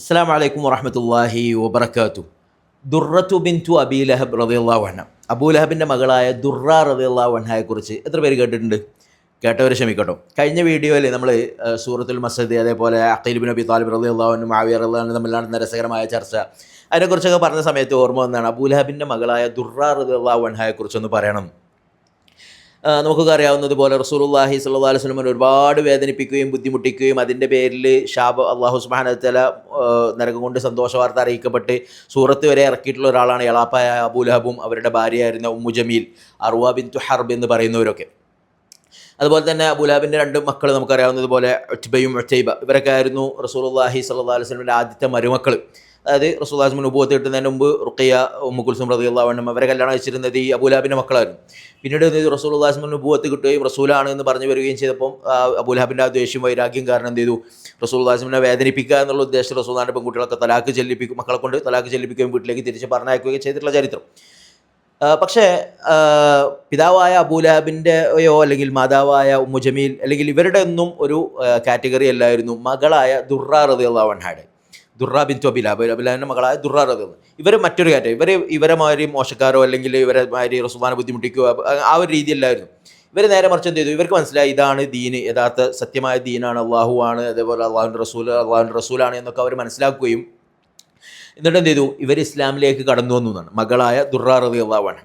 അസ്സാം വലൈക്കും വറഹമത്തല്ലാഹി വബർക്കാത്തു ദുർറത്തു ബിൻതു അബി ലഹബ് റതിയുള്ള അൻഹ. അബൂ ലഹബിന്റെ മകളായ ദുർറ വഹ്നയെ അൻഹയെക്കുറിച്ച് എത്ര പേര് കേട്ടിട്ടുണ്ട്? കേട്ടവർ ക്ഷമിക്കട്ടോ. കഴിഞ്ഞ വീഡിയോയിൽ നമ്മൾ സൂറത്തുൽ മസദ് അതേപോലെ Aqil bin Abi Talib Muawiya റളിയല്ലാഹു തമ്മിൽ നടന്ന രസകരമായ ചർച്ച. അതിനെക്കുറിച്ചൊക്കെ പറഞ്ഞ സമയത്ത് ഓർമ്മ വന്നതാണ് അബൂ ലഹബിന്റെ മകളായ ദുർറ റളിയല്ലാഹു അൻഹയെക്കുറിച്ചൊന്ന് പറയണം. നമുക്കൊക്കെ അറിയാവുന്നതുപോലെ സ്വല്ലല്ലാഹു അലൈഹി വസല്ലം ഒരുപാട് വേദനിപ്പിക്കുകയും ബുദ്ധിമുട്ടിക്കുകയും അതിന്റെ പേരിൽ ഷാബ് അള്ളാഹു സുബ്ഹാനഹു നരകം കൊണ്ട് സന്തോഷ വാർത്ത അറിയിക്കപ്പെട്ട് സൂറത്ത് വരെ ഇറക്കിയിട്ടുള്ള ഒരാളാണ് എളാപ്പായ അബൂലഹബും അവരുടെ ഭാര്യയായിരുന്ന Umm Jamil Arwa bin Harb എന്ന് പറയുന്നവരൊക്കെ. അതുപോലെ തന്നെ അബുലാബിന്റെ രണ്ട് മക്കൾ നമുക്കറിയാവുന്നതുപോലെ ഒറ്റബയും ഒറ്റൈബ ഇവരൊക്കെ ആയിരുന്നു സ്വല്ലല്ലാഹു അലൈഹി വസല്ലമയുടെ ആദ്യത്തെ മരുമക്കൾ അതായത് റസൂല്ലാസ്മിന് ഉപത്ത് കിട്ടുന്നതിന് മുമ്പ് റുഖിയ ഉമ്മു റതി റളിയല്ലാഹു അവരെ കല്യാണം വെച്ചിരുന്നത് ഈ അബൂലാബിന്റെ മക്കളായിരുന്നു. പിന്നീട് ചെയ്തു റസൂലുള്ളാഹിസ്മിന് ഉപത്ത് കിട്ടുകയും റസൂലാണ് എന്ന് പറഞ്ഞു വരികയും ചെയ്തപ്പോൾ അബൂലാബിന്റെ ആ ദേഷ്യം വൈരാഗ്യം കാരണം എന്ത് ചെയ്തു? റസൂൽ ഉള്ളാസ്മിനെ വേദനിപ്പിക്കുക എന്നുള്ള ഉദ്ദേശത്തിൽ റസൂദാന്റെ പെൺകുട്ടികളൊക്കെ തലാക്ക് ചെല്ലിപ്പിക്കും മക്കളെ കൊണ്ട് തലാക്ക് ചെല്ലിപ്പിക്കുകയും വീട്ടിലേക്ക് തിരിച്ച് പറഞ്ഞയക്കുകയും ചെയ്തിട്ടുള്ള ചരിത്രം. പക്ഷേ പിതാവായ അബൂലാബിന്റെയോ അല്ലെങ്കിൽ മാതാവായ ഉമ്മുജമീൽ അല്ലെങ്കിൽ ഇവരുടെ ഒന്നും ഒരു കാറ്റഗറി അല്ലായിരുന്നു. മകളായ ദുർറ റതിയുള്ളവൻഹാഡ് ദുർറ ബിൻ തൊബില അബിലാബിന്റെ മകളായ ദുർറ റതി ഇവർ മറ്റൊരു കാര്യം ഇവർ ഇവരെ മാതിരി മോശക്കാരോ അല്ലെങ്കിൽ ഇവരെ മാതിരി റസുമാനെ ബുദ്ധിമുട്ടിക്കുകയോ ആ- ഒരു രീതിയല്ലായിരുന്നു ഇവർ നേരെ മറിച്ച് എന്ത് ചെയ്തു? ഇവർക്ക് മനസ്സിലായി ഇതാണ് ദീന് യഥാർത്ഥ സത്യമായ ദീനാണ് അള്ളാഹു ആണ് അതേപോലെ അള്ളാഹുന്റെ റസൂൽ അള്ളാഹുന്റെ റസൂലാണ് എന്നൊക്കെ അവർ മനസ്സിലാക്കുകയും എന്നിട്ട് എന്ത് ചെയ്തു? ഇവർ ഇസ്ലാമിലേക്ക് കടന്നു വന്നു എന്നാണ്. മകളായ ദുർറ റതി അള്ളാഹുവാണ്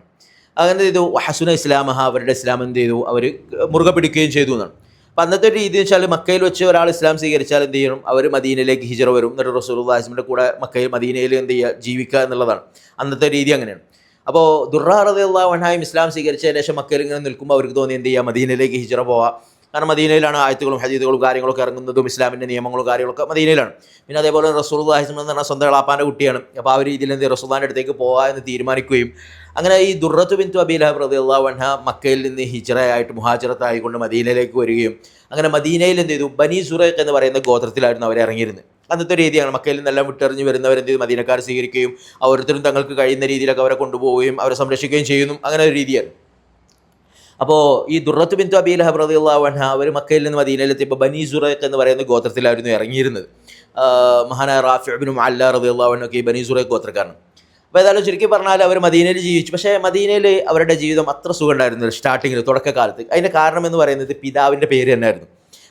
അങ്ങനെ ചെയ്തു? ഹസുന ഇസ്ലാമഹ അവരുടെ ഇസ്ലാം എന്ത് ചെയ്തു? അവർ മുറുകെ പിടിക്കുകയും ചെയ്തു എന്നാണ്. അപ്പം അന്നത്തെ ഒരു രീതി വെച്ചാൽ മക്കയിൽ വെച്ച് ഒരാൾ ഇസ്ലാം സ്വീകരിച്ചാൽ എന്ത് ചെയ്യണം? അവർ മദീനയിലേക്ക് ഹിജറ വരും. എന്നിട്ട് റസൂൽ ഹാസിമിന്റെ കൂടെ മക്കയിൽ മദീനയിൽ എന്ത് ചെയ്യുക? ജീവിക്കുക എന്നുള്ളതാണ്. അന്നത്തെ രീതി അങ്ങനെയാണ്. അപ്പോൾ ദുർറ റതി അള്ളാഹുഹായും ഇസ്ലാം സ്വീകരിച്ചതിന് ശേഷം മക്കയിൽ ഇങ്ങനെ നിൽക്കുമ്പോൾ അവർക്ക് തോന്നി എന്ത് ചെയ്യുക? മദീനയിലേക്ക് ഹിജറ പോവാം. കാരണം മദീനയിലാണ് ആയത്തുകളും ഹജീദുകളും കാര്യങ്ങളൊക്കെ ഇറങ്ങുന്നതും ഇസ്ലാമിന്റെ നിയമങ്ങളും കാര്യങ്ങളൊക്കെ മദീനയിലാണ്. പിന്നെ അതേപോലെ റസൂൽ എന്ന് പറഞ്ഞാൽ സ്വന്തം എളാപ്പാന്റെ കുട്ടിയാണ്. അപ്പോൾ ആ ഒരു രീതിയിൽ എന്ത് റസൂദാന്റെ അടുത്തേക്ക് പോകാൻ എന്ന് തീരുമാനിക്കുകയും അങ്ങനെ ഈ ദുർറത്ത് ബിൻ അബീലഹബ് റതി അള്ളാഹുഹ മക്കയിൽ നിന്ന് ഹിജറയായിട്ട് മുഹാജിറത്തായിക്കൊണ്ട് മദീനയിലേക്ക് വരികയും അങ്ങനെ മദീനയിൽ എന്ത് ചെയ്തു? ബനി സുറേഖ് എന്ന് പറയുന്ന ഗോത്രത്തിലായിരുന്നു അവർ ഇറങ്ങിയിരുന്നത്. അന്നത്തെ രീതിയാണ് മക്കയിൽ നിന്നെല്ലാം വിട്ടെറിഞ്ഞ് വരുന്നവരെന്ത് ചെയ്തു? മദീനക്കാർ സ്വീകരിക്കുകയും ഓരോരുത്തരും തങ്ങൾക്ക് കഴിയുന്ന രീതിയിലൊക്കെ അവരെ കൊണ്ടുപോവുകയും അവരെ സംരക്ഷിക്കുകയും ചെയ്യുന്നു. അങ്ങനെ ഒരു രീതിയാണ്. അപ്പോൾ ഈ ദുറത്ത് ബിൻ അബീൽ ഹബ്രദി അള്ളാഹുഹ അവർ മക്കയിൽ നിന്ന് മദീനയിലെത്തിയപ്പോൾ ബനി സുറേഖ് എന്ന് പറയുന്ന ഗോത്രത്തിലായിരുന്നു ഇറങ്ങിയിരുന്നത്. മഹാനായ റാഫിബിനും അല്ല റതി അള്ളാഹുനൊക്കെ ഈ ബനി സുറേഖ് ഗോത്രക്കാരനാണ്. അപ്പോൾ ഏതായാലും ചുരുക്കി പറഞ്ഞാൽ അവർ മദീനയിൽ ജീവിച്ചു. പക്ഷേ മദീനയിൽ അവരുടെ ജീവിതം അത്ര സുഖം ഉണ്ടായിരുന്നില്ല സ്റ്റാർട്ടിങ്ങിൽ തുടക്കകാലത്ത്. അതിന്റെ കാരണം എന്ന് പറയുന്നത് പിതാവിന്റെ പേര് തന്നെയായിരുന്നു.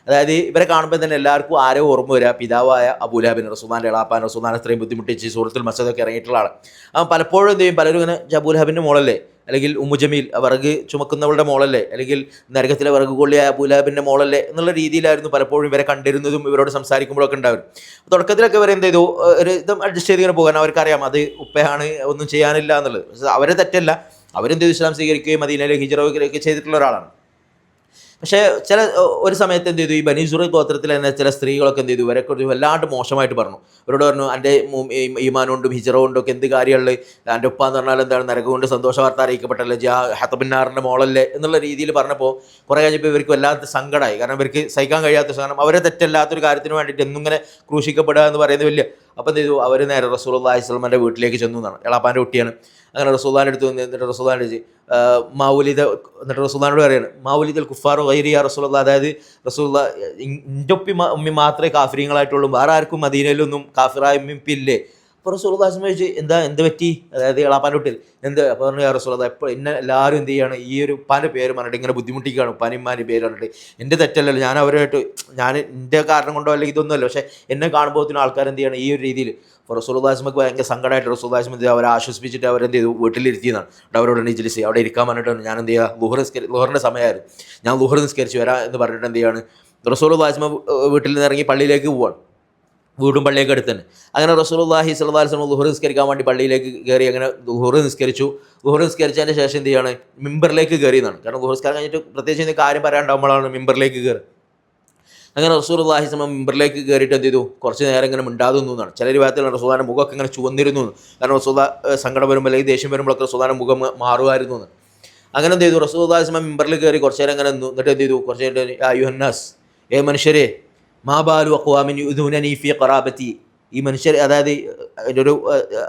അതായത് ഇവരെ കാണുമ്പോൾ തന്നെ എല്ലാവർക്കും ആരോ ഓർമ്മ വരിക പിതാവായ അബൂലാബിൻ റസൂമാന്റെ എളാപ്പാൻ റസുദാൻ അത്രയും ബുദ്ധിമുട്ടിച്ച് സൂറത്തുൽ മസദൊക്കെ ഇറങ്ങിയിട്ടുള്ള ആളാണ്. അവൻ പലപ്പോഴും എന്ത് ചെയ്യും? പലരും ഇങ്ങനെ അബൂലഹബിന്റെ മോളല്ലേ? അല്ലെങ്കിൽ ഉമ്മുജമീൽ വിറക് ചുമക്കുന്നവളുടെ മോളല്ലേ? അല്ലെങ്കിൽ നരകത്തിലെ വിറക് കൊള്ളിയ അബുലാബിന്റെ മോളല്ലേ? എന്നുള്ള രീതിയിലായിരുന്നു പലപ്പോഴും ഇവരെ കണ്ടിരുന്നതും ഇവരോട് സംസാരിക്കുമ്പോഴൊക്കെ ഉണ്ടാവും തുടക്കത്തിലൊക്കെ ഇവർ എന്ത് ചെയ്തു? ഒരു ഇതും അഡ്ജസ്റ്റ് ചെയ്ത് ഇങ്ങനെ പോകാൻ അവർക്കറിയാം. അത് ഉപ്പയാണ് ഒന്നും ചെയ്യാനില്ല എന്നുള്ളത്. അവരെ തെറ്റല്ല. അവരെന്ത് ഇസ്ലാം സ്വീകരിക്കുകയും മദീനയിലേക്ക് ഹിജറൊക്കെ ചെയ്തിട്ടുള്ള ഒരാളാണ്. പക്ഷേ ചില ഒരു സമയത്ത് എന്ത് ചെയ്തു? ഈ ബനീസുറി ഗോത്രത്തിൽ തന്നെ ചില സ്ത്രീകളൊക്കെ എന്ത് ചെയ്തു? ഇവരെ കുറിച്ച് വല്ലാണ്ട് മോശമായിട്ട് പറഞ്ഞു. ഇവരോട് പറഞ്ഞു എന്റെ ഈമാൻ കൊണ്ടും ഹിജറ കൊണ്ടും ഒക്കെ എന്ത് കാര്യമുള്ളത് എന്റെ ഉപ്പ എന്ന് പറഞ്ഞാൽ എന്താണ്? നരകം കൊണ്ട് സന്തോഷ വാർത്ത അറിയിക്കപ്പെട്ടല്ലേ? ജാ ഹത്തബിന്നാറിന്റെ മോളല്ലേ? എന്നുള്ള രീതിയിൽ പറഞ്ഞപ്പോൾ കുറേ കഴിഞ്ഞപ്പോൾ ഇവർക്ക് വല്ലാത്ത സങ്കടമായി. കാരണം ഇവർക്ക് സഹിക്കാൻ കഴിയാത്ത സാധനം അവരെ തെറ്റല്ലാത്തൊരു കാര്യത്തിന് വേണ്ടിയിട്ട് എന്നിങ്ങനെ ക്രൂശിക്കപ്പെടുക എന്ന് പറയുന്നത് വലിയ അപ്പോൾ ചെയ്തു? അവർ നേരെ റസൂൽ അള്ളാഹി സ്വലമന്റെ വീട്ടിലേക്ക് ചെന്നു എന്നാണ്. എളാപ്പാന്റെ കുട്ടിയാണ്. അങ്ങനെ റസൂദാന്റെ അടുത്ത് വന്ന് എന്നിട്ട് റസൂദാന്റെ ചോദിച്ചു മാവുലിത എന്നിട്ട് റസൂദാനോട് പറയാണ് മൗലിദൽ കുഫാറു വൈരിയ റസൂലുള്ള. അതായത് റസൂള്ള ഇന്റെ ഉമ്മി മാത്രമേ കാഫര്യങ്ങളായിട്ടുള്ളൂ വേറെ ആർക്കും മദീനയിലൊന്നും കാഫിറായ ഉമ്മിപ്പില്ലേ അപ്പോൾ റസൂൽ ദാസം ചോദിച്ചു എന്താ എന്ത് പറ്റി? അതായത് ഇളാപ്പാന്റെ കുട്ടിയിൽ എന്ത്? അപ്പോൾ പറഞ്ഞു റസൂൽ എപ്പോൾ എന്നെ എല്ലാവരും എന്ത് ചെയ്യാണ്? ഈ ഒരു ഉപ്പാന്റെ പേര് പറഞ്ഞിട്ട് ഇങ്ങനെ ബുദ്ധിമുട്ടിക്കുകയാണ് ഉപ്പാനിമാന്റെ പേര് പറഞ്ഞിട്ട്. എന്റെ തെറ്റല്ലല്ലോ ഞാൻ അവരുമായിട്ട് ഞാൻ എന്റെ കാരണം കൊണ്ടോ അല്ലെങ്കിൽ ഇതൊന്നുമല്ല പക്ഷേ എന്നെ കാണുമ്പോഴത്തിന് ആൾക്കാർ എന്ത് ചെയ്യണം ഈ ഒരു രീതിയിൽ. അപ്പോൾ റസൂൽദാസ്മക്ക് ഭയങ്കര സങ്കടമായിട്ട് റസൂൽദാസ്മ എന്ത് അവരെ ആശ്വസിപ്പിച്ചിട്ട് അവരെന്ത് ചെയ്തു? വീട്ടിലിരുത്തിയതാണ് എന്നിട്ട് അവരോട് നിജിലിസ് അവിടെ ഇരിക്കാൻ പറഞ്ഞിട്ട് ഞാൻ എന്ത് ചെയ്യുക? ലുഹർ നിസ്കരി ലുഹറിന്റെ സമയമായിരുന്നു. ഞാൻ ലുഹർ നിസ്കരിച്ച് വരാം എന്ന് പറഞ്ഞിട്ട് എന്ത് ചെയ്യാണ്? റസൂൽദാസ്മ വീട്ടിൽ നിന്ന് ഇറങ്ങി പള്ളിയിലേക്ക് പോവാണ്. വീടും പള്ളിയൊക്കെ അടുത്ത് തന്നെ അങ്ങനെ റസൂലുള്ളാഹി സ്വല്ലാ വസല്ലം ലുഹർ നിസ്കരിക്കാൻ വേണ്ടി പള്ളിയിലേക്ക് കയറി അങ്ങനെ ലുഹർ നിസ്കരിച്ചു. ലുഹർ നിസ്കരിച്ചതിന്റെ ശേഷം എന്ത് ചെയ്യാണ്? മിമ്പറിലേക്ക് കയറി എന്നാണ്. കാരണം നിസ്കാരം കഴിഞ്ഞിട്ട് പ്രത്യേകിച്ച് ഇന്ന് കാര്യം പറയാണ്ടാകുമ്പോഴാണ് മിമ്പറിലേക്ക് കയറി അങ്ങനെ റസൂലുള്ളാഹി സ്വലം മിമ്പറിലേക്ക് കയറിയിട്ട് എന്ത് ചെയ്തു? കുറച്ച് നേരം ഇങ്ങനെ മിണ്ടാതുന്നു എന്നാണ്. ചില ഭാഗത്തിലാണ് റസൂദാന മുഖമൊക്കെ ഇങ്ങനെ ചുവന്നിരുന്നു. കാരണം റസൂദ സങ്കടം വരുമ്പോൾ അല്ലെങ്കിൽ ദേഷ്യം വരുമ്പോഴൊക്കെ റസൂദാന മുഖം മാറുമായിരുന്നു എന്ന്. അങ്ങനെ എന്ത് ചെയ്തു? സ്വലം മിമ്പറിൽ കയറി കുറച്ച് നേരം ഇങ്ങനെ നിന്നു. എന്നിട്ട് എന്ത് ചെയ്തു? കുറച്ച് നേരം യുഹന്നാസ് ഏ മനുഷ്യരെ മാ ബാലു അക്വാമിൻ യുദൂനനി ഫി ഖറാബത്തി. ഈ മനുഷ്യർ അതായത് എന്റെ ഒരു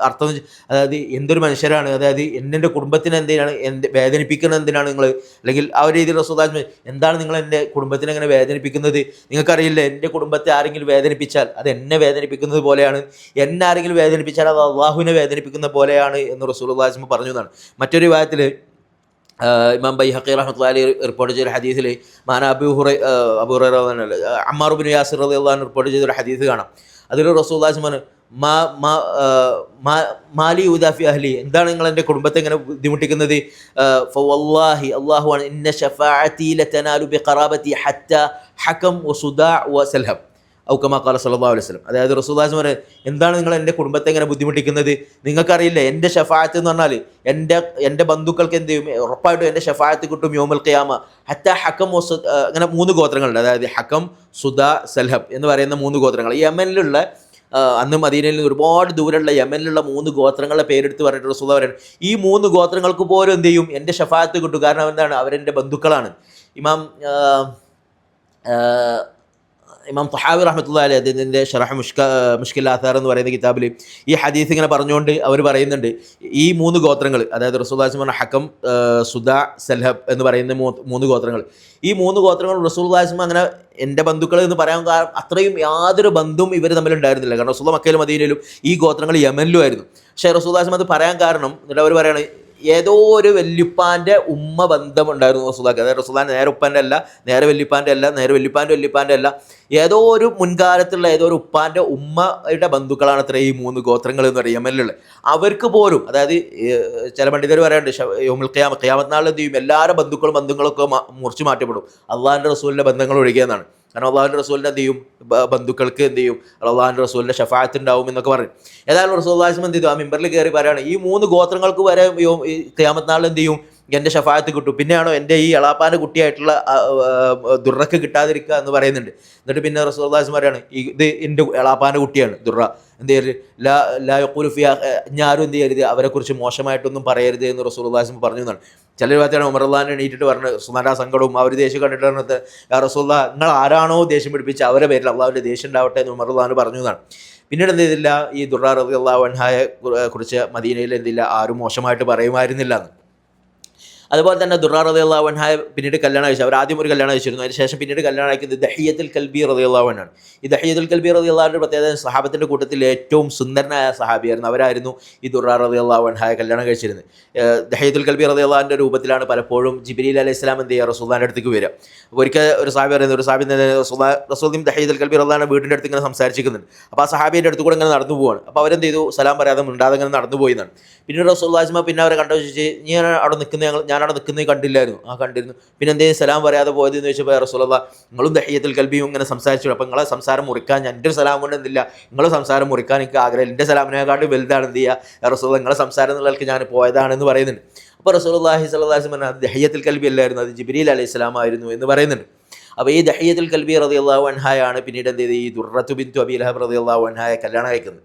അർത്ഥം അതായത് എന്തൊരു മനുഷ്യരാണ് അതായത് എന്റെ കുടുംബത്തിന് എന്തിനാണ് എന്ത് വേദനിപ്പിക്കുന്നത് എന്തിനാണ് നിങ്ങൾ അല്ലെങ്കിൽ ആ ഒരു രീതിയിൽ റസൂദാസ് എന്താണ് നിങ്ങൾ എന്റെ കുടുംബത്തിനെ അങ്ങനെ വേദനിപ്പിക്കുന്നത്? നിങ്ങൾക്കറിയില്ല എന്റെ കുടുംബത്തെ ആരെങ്കിലും വേദനിപ്പിച്ചാൽ അത് എന്നെ വേദനിപ്പിക്കുന്നത് പോലെയാണ്. എന്നെ ആരെങ്കിലും വേദനിപ്പിച്ചാൽ അത് അള്ളാഹുവിനെ വേദനിപ്പിക്കുന്ന പോലെയാണ് എന്ന് റസൂൽ പറഞ്ഞു എന്നാണ്. മറ്റൊരു വിഭാഗത്തിൽ ഇമാം ബൈഹക്കി റഹ്മത്തുള്ള അലി റിപ്പോർട്ട് ചെയ്ത ഹദീസിൽ മാന അബു ഹുറൈ അബു ഹുറൈ തന്നെ അമ്മാർ ബിൻ യാസിർ റളിയല്ലാഹു റിപ്പോർട്ട് ചെയ്തൊരു ഹദീസ് കാണാം. അതിൽ റസൂല്ലാസ് പറഞ്ഞു മാ മാ മാലി ഉദാഫി അഹ്ലി എന്താണ് നിങ്ങൾ എന്റെ കുടുംബത്തെ ഇങ്ങനെ ബുദ്ധിമുട്ടിക്കുന്നത്? ഫവല്ലാഹി അള്ളാഹു ഇന്ന ഷഫാഅത്തി ലതനാലു ബിഖറാബത്തി ഹത്ത ഹകം വസുദാ വസൽഹം ഔക്കമാ കാല അലൈഹി വസല്ലം. അതായത് റസൂദാസ് പറയുന്നത് എന്താണ് നിങ്ങൾ എന്റെ കുടുംബത്തെ ഇങ്ങനെ ബുദ്ധിമുട്ടിക്കുന്നത്? നിങ്ങൾക്കറിയില്ല എന്റെ ഷഫായത്ത് എന്ന് പറഞ്ഞാൽ എന്റെ എന്റെ ബന്ധുക്കൾക്ക് എന്ത് ചെയ്യും? ഉറപ്പായിട്ടും എന്റെ ഷഫായത്ത് കിട്ടും യോമൽ ഖിയാമ. ഹത്ത ഹക്കം അങ്ങനെ മൂന്ന് ഗോത്രങ്ങളുണ്ട്. അതായത് ഹക്കം സുദ സൽഹബ് എന്ന് പറയുന്ന മൂന്ന് ഗോത്രങ്ങൾ. യമനിലുള്ള അന്ന് മദീനയിൽ നിന്ന് ഒരുപാട് ദൂരമുള്ള യമനിലുള്ള മൂന്ന് ഗോത്രങ്ങളുടെ പേരെടുത്ത് പറഞ്ഞിട്ട് റസൂദ പറയുന്നത് ഈ മൂന്ന് ഗോത്രങ്ങൾക്ക് പോലും എന്ത് ചെയ്യും? എന്റെ ഷഫായത്ത് കിട്ടും. കാരണം എന്താണ്? അവരെന്റെ ബന്ധുക്കളാണ്. ഇമാം ഇമാം തഹാവി റഹ്മത്തുള്ള അലി അദ്ദേഹത്തിന്റെ ഷറഹ് മുഷ്ക മുഷ്കിൽ ആധാർ എന്ന് പറയുന്ന കിതാബിൽ ഈ ഹദീസ് ഇങ്ങനെ പറഞ്ഞുകൊണ്ട് അവർ പറയുന്നുണ്ട്. ഈ മൂന്ന് ഗോത്രങ്ങൾ അതായത് റസൂൽദാസ് പറഞ്ഞ ഹക്കം സുദ സൽഹബ് എന്ന് പറയുന്ന മൂന്ന് ഗോത്രങ്ങൾ. ഈ മൂന്ന് ഗോത്രങ്ങൾ റസൂൽദാസ്മ അങ്ങനെ എന്റെ ബന്ധുക്കൾ എന്ന് പറയാൻ കാരണം അത്രയും യാതൊരു ബന്ധവും ഇവർ തമ്മിൽ ഉണ്ടായിരുന്നില്ല കാരണം റസൂൽ മക്കയിലും മദീനയിലും ഈ ഗോത്രങ്ങൾ യമനിലും ആയിരുന്നു പക്ഷേ റസൂൽദാസ്മ അത് പറയാൻ കാരണം എന്നിട്ട് അവർ പറയാണ് ഏതോ ഒരു വല്യുപ്പാന്റെ ഉമ്മ ബന്ധമുണ്ടായിരുന്നു റസൂലാക്ക് അതായത് റസൂലാൻ നേരെ ഉപ്പാന്റെ അല്ല നേരെ വല്യുപ്പാന്റെ അല്ല നേരെ വല്യുപ്പാന്റെ വല്യുപ്പാന്റെ അല്ല. ഏതോ ഒരു മുൻകാലത്തുള്ള ഏതോ ഒരു ഉപ്പാന്റെ ഉമ്മയുടെ ബന്ധുക്കളാണ് അത്ര ഈ മൂന്ന് ഗോത്രങ്ങൾ എന്ന് പറയുക യമനിലുള്ള അവർക്ക് പോലും അതായത് ചില പണ്ഡിതർ പറയാറുണ്ട് യൗമുൽ ഖിയാമ ഖിയാമത്ത് നാളിൽ എന്ത് ചെയ്യും? എല്ലാവരും ബന്ധുക്കളും ബന്ധുക്കളൊക്കെ മുറിച്ച് മാറ്റപ്പെടും. അള്ളാഹിന്റെ റസൂലിന്റെ ബന്ധങ്ങൾ ഒഴികെന്നാണ് കാരണം അള്ളാഹുന്റെ റസൂലിന്റെ എന്ത് ചെയ്യും? ബന്ധുക്കൾക്ക് എന്ത് ചെയ്യും? അള്ളാഹുന്റെ റസൂലിന്റെ ഷഫായത്ത് ഉണ്ടാവും എന്നൊക്കെ പറയും. ഏതായാലും റസൂൽ എന്ത് ചെയ്തു? ആ മെമ്പറിൽ കയറി പറയാണ് ഈ മൂന്ന് ഗോത്രങ്ങൾക്ക് വരെ നാളിൽ എന്ത് ചെയ്യും? എന്റെ ഷഫായത്ത് കിട്ടും. പിന്നെയാണോ എന്റെ ഈ എളാപ്പാന്റെ കുട്ടിയായിട്ടുള്ള ദുർറക്ക് കിട്ടാതിരിക്കുക എന്ന് പറയുന്നുണ്ട്. എന്നിട്ട് പിന്നെ റസൂർദാസ് പറയാണ് ഇത് എന്റെ എളാപ്പാന്റെ കുട്ടിയാണ് ദുർറ. എന്ത് ചെയ്യരുത്? ലാ ലാ ഞാരും എന്ത് ചെയ്യരുത്? അവരെക്കുറിച്ച് മോശമായിട്ടൊന്നും പറയരുത് എന്ന് റസൂല്ലാസ് പറഞ്ഞു എന്നാണ് ചില ഭാഗത്താണ് ഉമർലാൻ എണീറ്റിട്ട് പറഞ്ഞ് സുമാര സങ്കടവും അവർ ദേഷ്യം കണ്ടിട്ട് പറഞ്ഞത് റസൂല്ല നിങ്ങൾ ആരാണോ ദേഷ്യം പിടിപ്പിച്ച് അവരെ പേരിൽ അള്ളാഹുവിന്റെ ദേഷ്യം ഉണ്ടാവട്ടെ എന്ന് ഉമർലാൻ പറഞ്ഞു എന്നാണ് പിന്നീട് എന്ത് ചെയ്തില്ല ഈ ദുർറ റബി അള്ളാഹ് അൻഹായെ കുറിച്ച് മദീനയിൽ എന്തില്ല ആരും മോശമായിട്ട് പറയുമായിരുന്നില്ല എന്ന്. അതുപോലെ തന്നെ ദുർറ റതി അള്ളാഹുഹായ പിന്നീട് കല്യാണം കഴിച്ചു. അവർ ആദ്യം ഒരു കല്യാണം കഴിച്ചിരുന്നു. അതിനുശേഷം പിന്നീട് കല്യാണം കഴിക്കുന്നത് ദഹിയത്തുൽ കൽബി റതി അള്ളാഹുനാണ് ഈ ദഹിയത്തുൽ കൽബി റതി അള്ളാഹുവിന്റെ പ്രത്യേകത സഹാബത്തിന്റെ കൂട്ടത്തിൽ ഏറ്റവും സുന്ദരനായ സഹാബിയായിരുന്നു. അവരായിരുന്നു ഈ ദുർറ റതി അള്ളാഹുഹായ കല്യാണം കഴിച്ചിരുന്നത്. ദഹിയത്തുൽ കൽബി റതി അള്ളാഹിന്റെ രൂപത്തിലാണ് പലപ്പോഴും ജിബിലി അലൈഹി ഇസ്ലാം എന്ത് ചെയ്യുക? റസൂദാന്റെ അടുത്തേക്ക് വരിക. അപ്പോൾ ഒരിക്കൽ ഒരു സാബി പറയുന്നത് ഒരു സഹാബി റസൂദീം ദഹിയത്തുൽ കൽബി റതാണ് വീടിന്റെ അടുത്ത് ഇങ്ങനെ സംസാരിച്ചിരിക്കുന്നുണ്ട്. അപ്പോൾ ആ സഹാബിയുടെ അടുത്ത് കൂടെ ഇങ്ങനെ നടന്നു പോവാണ്. അപ്പോൾ അവരെന്ത് ചെയ്തു? സലാം പറയാതെ മിണ്ടാതെ ഇങ്ങനെ നടന്നു പോയി എന്നാണ്. പിന്നീട് റസൂല്ലാസ്മ പിന്നെ അവരെ കണ്ടു ചോദിച്ച് ഞാൻ അവിടെ നിൽക്കുന്ന? ഞങ്ങൾ ഞാൻ അവിടെ നിൽക്കുന്നത് കണ്ടില്ലായിരുന്നു. ആ കണ്ടിരുന്നു. പിന്നെ എന്തേ സലാം പറയാതെ പോയത് എന്ന് ചോദിച്ചപ്പോൾ റസൂലുള്ള നിങ്ങളും ദഹ്യത്തിൽ കൽബിയും ഇങ്ങനെ സംസാരിച്ചു. അപ്പോൾ നിങ്ങളെ സംസാരം മുറിക്കാൻ ഞാൻ എന്റെ സലാം കൊണ്ട് എന്തില്ല? നിങ്ങളെ സംസാരം മുറിക്കാൻ എനിക്ക് ആഗ്രഹം എന്റെ സലാമിനെക്കാട്ട് വലുതാണ് എന്ത് ചെയ്യുക റസൂൽ നിങ്ങളെ സംസാരം എന്നുള്ളവർക്ക് ഞാൻ പോയതാണെന്ന് പറയുന്നുണ്ട്. അപ്പോൾ സ്വല്ലല്ലാഹി അലൈഹി വസല്ലം അത് ദഹ്യത്തിൽ കൽബി അല്ലായിരുന്നു. അത് ജിബ്രീൽ അലൈഹി സ്വലാം ആയിരുന്നു എന്ന് പറയുന്നുണ്ട്. അപ്പോൾ ഈ ദഹ്യത്തിൽ കൽബി റളിയല്ലാഹു അൻഹായാണ് പിന്നീട് എന്ത് ചെയ്ത് ഈ ദുർറത്തു ബിന്ദു അബി ലഹബ് റളിയല്ലാഹു അൻഹായെ കല്യാണം കഴിക്കുന്നത്.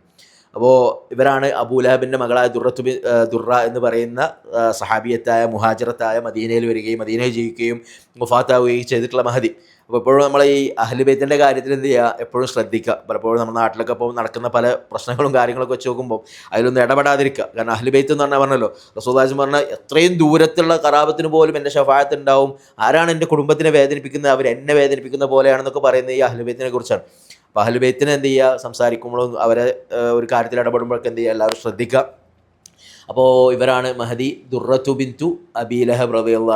അപ്പോൾ ഇവരാണ് അബൂലഹബിന്റെ മകളായ ദുർറത്തു ദുറ എന്ന് പറയുന്ന സഹാബിയത്തായ മുഹാജിറത്തായ മദീനയിൽ വരികയും മദീനയിൽ ജീവിക്കുകയും മുഫാത്താവുകയും ചെയ്തിട്ടുള്ള മഹതി അപ്പോൾ എപ്പോഴും നമ്മൾ ഈ അഹ്ലുബൈത്തിന്റെ കാര്യത്തിൽ എന്ത് ചെയ്യുക? എപ്പോഴും ശ്രദ്ധിക്കുക. പലപ്പോഴും നമ്മുടെ നാട്ടിലൊക്കെ ഇപ്പോൾ നടക്കുന്ന പല പ്രശ്നങ്ങളും കാര്യങ്ങളൊക്കെ വെച്ച് നോക്കുമ്പോൾ അതിലൊന്നും ഇടപെടാതിരിക്കുക. കാരണം അഹ്ലുബൈത്ത് എന്ന് പറഞ്ഞാൽ പറഞ്ഞല്ലോ റസൂദാജ് പറഞ്ഞാൽ എത്രയും ദൂരത്തുള്ള കറാപത്തിന് പോലും എന്റെ ഷഫായത്ത് ഉണ്ടാവും ആരാണ് എന്റെ കുടുംബത്തിനെ വേദനിപ്പിക്കുന്നത്? അവർ എന്നെ വേദനിപ്പിക്കുന്ന പോലെയാണെന്നൊക്കെ പറയുന്നത് ഈ അഹ്ലുബൈത്തിനെ കുറിച്ചാണ്. അപ്പോൾ അഹ്ലുബൈത്തിനെ എന്ത് ചെയ്യുക സംസാരിക്കുമ്പോഴും അവരെ ഒരു കാര്യത്തിൽ ഇടപെടുമ്പോഴൊക്കെ എന്ത് ചെയ്യുക എല്ലാവരും ശ്രദ്ധിക്കുക. അപ്പോൾ ഇവരാണ് മഹദി ദുർറത്തു ബിന്തു അബീലഹബ് റബിയുള്ള